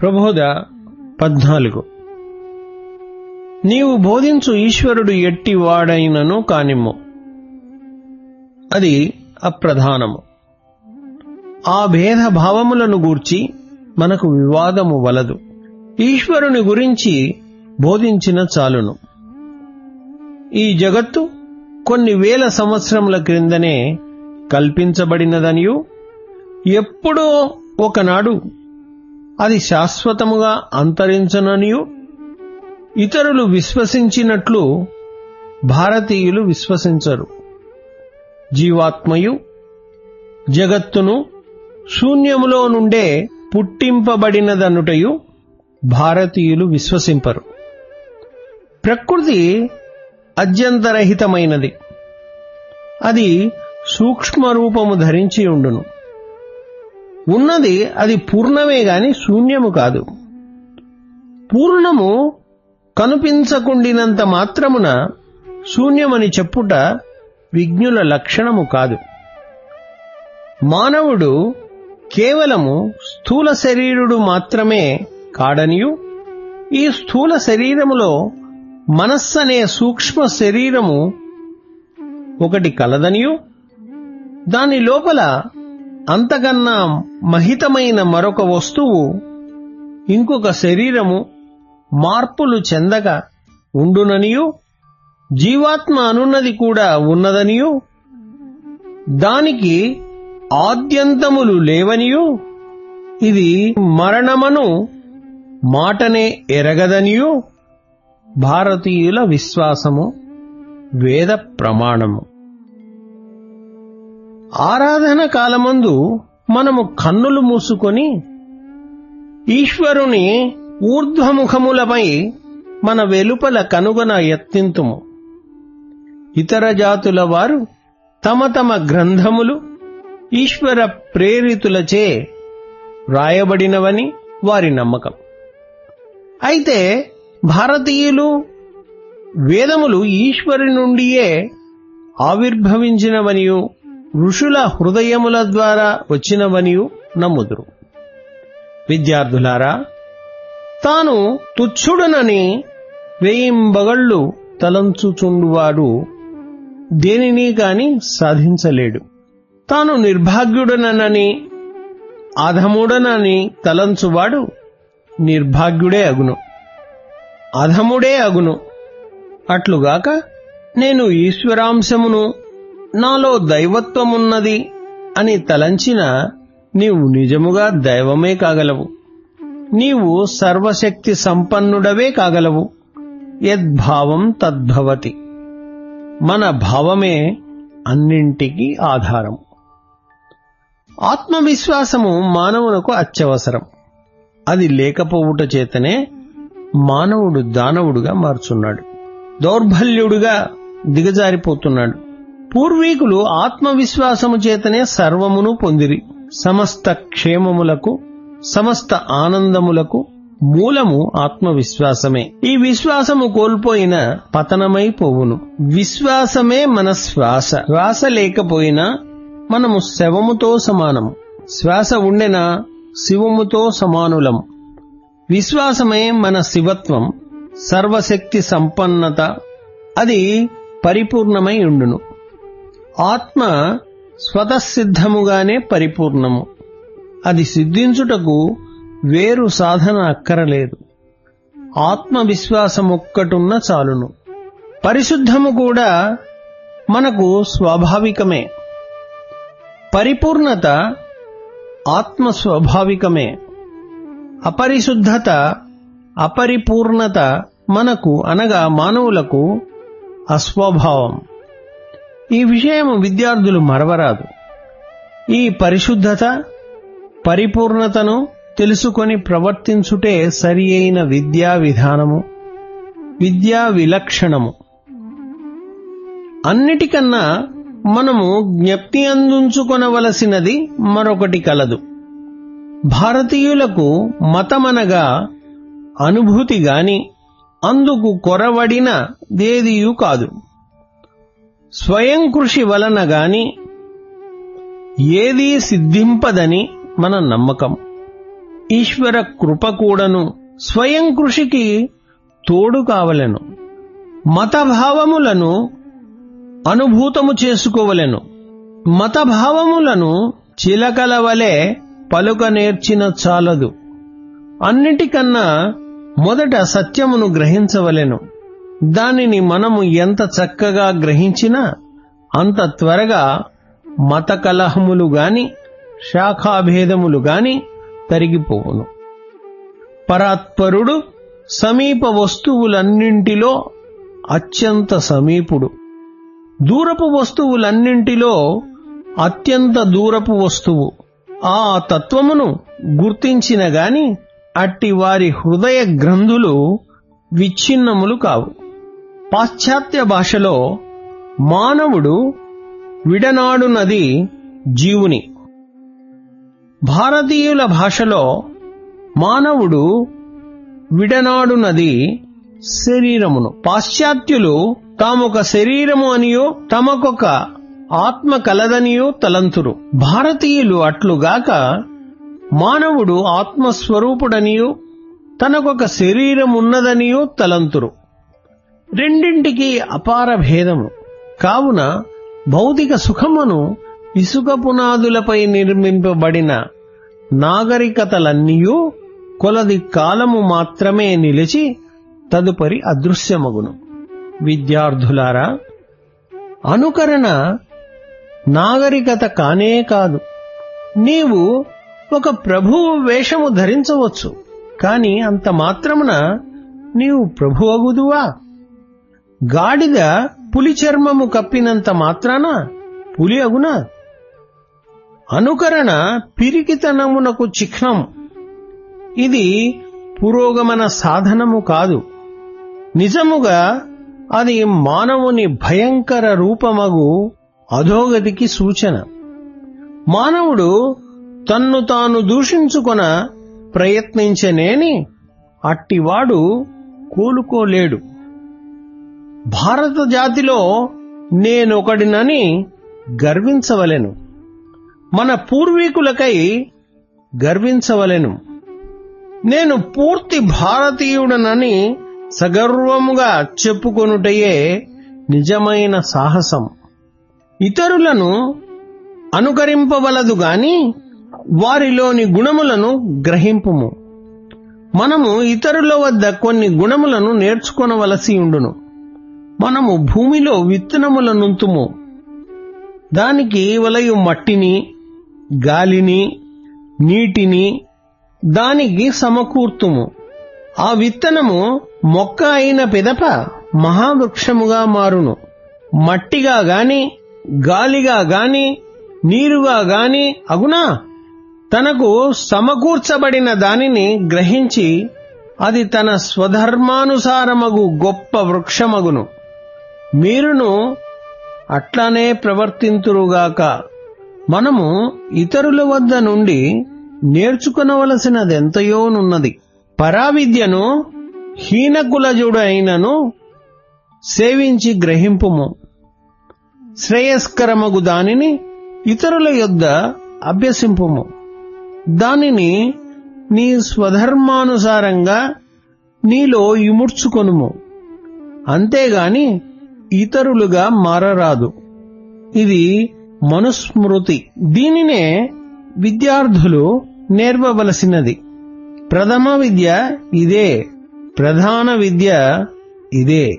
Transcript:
ప్రబోధ పద్నాలుగు. నీవు బోధించు ఈశ్వరుడు ఎట్టి వాడైనను కానిమ్ము. అది అప్రధానము. ఆ భేద భావములను గూర్చి మనకు వివాదము వలదు. ఈశ్వరుని గురించి బోధించిన చాలును. ఈ జగత్తు కొన్ని వేల సంవత్సరముల క్రిందనే కల్పించబడినదనియు ఎప్పుడో ఒకనాడు అది శాశ్వతముగా అంతరించననియు. ఇతరులు విశ్వసించినట్లు భారతీయులు విశ్వసించరు. జీవాత్మయు జగత్తును శూన్యములో నుండే పుట్టింపబడినదనుటయు భారతీయులు విశ్వసింపరు. ప్రకృతి అద్యంతరహితమైనది అది సూక్ష్మ రూపము ధరించి ఉండును. ఉన్నది అది పూర్ణమే గాని శూన్యము కాదు. పూర్ణము కనిపించకుండినంత మాత్రమున శూన్యమని చెప్పుట విజ్ఞుల లక్షణము కాదు. మానవుడు కేవలము స్థూల శరీరుడు మాత్రమే కాడనియు ఈ స్థూల శరీరములో మనస్సనే సూక్ష్మ శరీరము ఒకటి కలదనియు దాని లోపల అంతకన్నా మహితమైన మరొక వస్తువు ఇంకొక శరీరము మార్పులు చెందక ఉండుననియు జీవాత్మ అనున్నది కూడా ఉన్నదనియు దానికి ఆద్యంతములు లేవనియు ఇది మరణమను మాటనే ఎరగదనియు భారతీయుల విశ్వాసము వేద ప్రమాణము. ఆరాధన కాలమందు మనము కన్నులు మూసుకొని ఈశ్వరుని ఊర్ధ్వముఖములపై మన వెలుపల కనుగొన యత్నింతుము. ఇతర జాతుల వారు తమ తమ గ్రంథములు ఈశ్వర ప్రేరితులచే వ్రాయబడినవని వారి నమ్మకం. అయితే భారతీయులు వేదములు ఈశ్వరు నుండియే ఆవిర్భవించినవనియు ఋషుల హృదయముల ద్వారా వచ్చినవనియు నమ్ముదురు. విద్యార్థులారా తాను తుచ్చుడనని వేయింబగళ్ళు తలంచుచుండువాడు దేనిని కాని సాధించలేడు. తాను నిర్భాగ్యుడనని అధముడనని తలంచువాడు నిర్భాగ్యుడే అగును. అధముడే అగును. అట్లుగాక నేను ఈశ్వరాంశమును నాలో దైవత్వమున్నది అని తలంచిన నీవు నిజముగా దైవమే కాగలవు. నీవు సర్వశక్తి సంపన్నుడవే కాగలవు. యద్భావం తద్భవతి. మన భావమే అన్నింటికీ ఆధారం. ఆత్మవిశ్వాసము మానవునకు అత్యవసరం. అది లేకపోవుట చేతనే మానవుడు దానవుడుగా మారుచున్నాడు. దౌర్బల్యుడుగా దిగజారిపోతున్నాడు. పూర్వీకులు ఆత్మవిశ్వాసము చేతనే సర్వమును పొందిరి. సమస్త క్షేమములకు సమస్త ఆనందములకు మూలము ఆత్మవిశ్వాసమే. ఈ విశ్వాసము కోల్పోయిన పతనమైపోవును విశ్వాసమే మన శ్వాస. శ్వాస లేకపోయినా మనము శవముతో సమానము. శ్వాస ఉండెన శివముతో సమానులం విశ్వాసమే మన శివత్వం. సర్వశక్తి సంపన్నత. అది పరిపూర్ణమై ఉండును. ఆత్మ స్వతసిద్ధముగానే పరిపూర్ణము. అది సిద్ధించుటకు వేరు సాధన అక్కరలేదు. ఆత్మవిశ్వాసమొక్కటున్న చాలును. పరిశుద్ధము కూడా మనకు స్వాభావికమే. పరిపూర్ణత ఆత్మ స్వాభావికమే అపరిశుద్ధత అపరిపూర్ణత మనకు అనగా మానవులకు అస్వభావం. ఈ విషయం విద్యార్థులు మరవరాదు. ఈ పరిశుద్ధత పరిపూర్ణతను తెలుసుకొని ప్రవర్తించుటే సరి అయిన విద్యా విధానము విద్యా విలక్షణము. అన్నిటికన్నా మనము జ్ఞప్తి అందించుకొనవలసినది మరొకటి కలదు. భారతీయులకు మతమనగా అనుభూతి గాని అందుకు కొరవడిన దేదియు కాదు. స్వయం కృషి వలన గాని ఏదీ సిద్ధింపదని మన నమ్మకం. ఈశ్వర కృప కూడను స్వయం కృషికి తోడు కావలెను. మతభావములను అనుభూతము చేసుకోవలెను. మతభావములను చిలకల వలె పలుక నేర్చిన చాలదు. అన్నిటికన్నా మొదట సత్యమును గ్రహించవలెను. దానిని మనము ఎంత చక్కగా గ్రహించినా అంత త్వరగా మత కలహములు గాని శాఖాభేదములు గాని తరిగిపోవును. పరాత్పరుడు సమీప వస్తువులన్నింటిలో అత్యంత సమీపుడు. దూరపు వస్తువులన్నింటిలో అత్యంత దూరపు వస్తువు. ఆ తత్వమును గుర్తించిన గాని అట్టి వారి హృదయ గ్రంథులు విచ్ఛిన్నములు కావు. పాశ్చాత్య భాషలో మానవుడు విడనాడునది జీవుని. భారతీయుల భాషలో మానవుడు విడనాడునది శరీరమును. పాశ్చాత్యులు తామొక శరీరము అనియో తమకొక ఆత్మ కలదనియో తలంతురు. భారతీయులు అట్లుగాక మానవుడు ఆత్మస్వరూపుడనియో తనకొక శరీరం ఉన్నదనియో తలంతురు. రెండింటికి అపార భేదము. కావున భౌతిక సుఖమును ఇసుక పునాదులపై నిర్మింపబడిన నాగరికతలన్నీయూ కొలది కాలము మాత్రమే నిలిచి తదుపరి అదృశ్యమగును. విద్యార్థులారా అనుకరణ నాగరికత కానే కాదు. నీవు ఒక ప్రభువు వేషము ధరించవచ్చు కాని అంత మాత్రమున నీవు ప్రభువగుదువా? అగుదువా గాడిద పులి చర్మము కప్పినంత మాత్రాన పులి అగునా. అనుకరణ పిరికితనమునకు చిహ్నం. ఇది పురోగమన సాధనము కాదు. నిజముగా అది మానవుని భయంకర రూపమగు అధోగతికి సూచన. మానవుడు తన్ను తాను దూషించుకొన ప్రయత్నించనేని అట్టివాడు కోలుకోలేడు. భారత జాతిలో నేనొకడినని గర్వించవలెను. మన పూర్వీకులకై గర్వించవలెను. నేను పూర్తి భారతీయుడనని సగర్వముగా చెప్పుకొనుటయే నిజమైన సాహసం. ఇతరులను అనుకరింపవలదు గాని వారిలోని గుణములను గ్రహింపుము. మనము ఇతరుల వద్ద కొన్ని గుణములను నేర్చుకొనవలసి ఉండును. మనము భూమిలో విత్తనముల నుంతుము. దానికి వలయు మట్టిని గాలిని నీటిని దానికి సమకూర్తుము. ఆ విత్తనము మొక్క అయిన పిదప మహావృక్షముగా మారును. మట్టిగా గాని గాలిగా గాని నీరుగా గాని అగునా? తనకు సమకూర్చబడిన దానిని గ్రహించి అది తన స్వధర్మానుసారమగు గొప్ప వృక్షమగును. మీరును అట్లానే ప్రవర్తింతురుగాక. మనము ఇతరుల వద్ద నుండి నేర్చుకునవలసినదెంతయోనున్నది. పరావిద్యను హీనకులజుడైనను సేవించి గ్రహింపుము. శ్రేయస్కరమగు దానిని ఇతరుల యొద్ద అభ్యసింపుము. దానిని నీ స్వధర్మానుసారంగా నీలో ఇముడ్చుకొనుము. అంతేగాని ఇతరులుగా మారరాదు. ఇది మనుస్మృతి. దీనినే విద్యార్థులు నేర్వవలసినది ప్రథమ విద్య ఇదే. ప్రధాన విద్య ఇదే.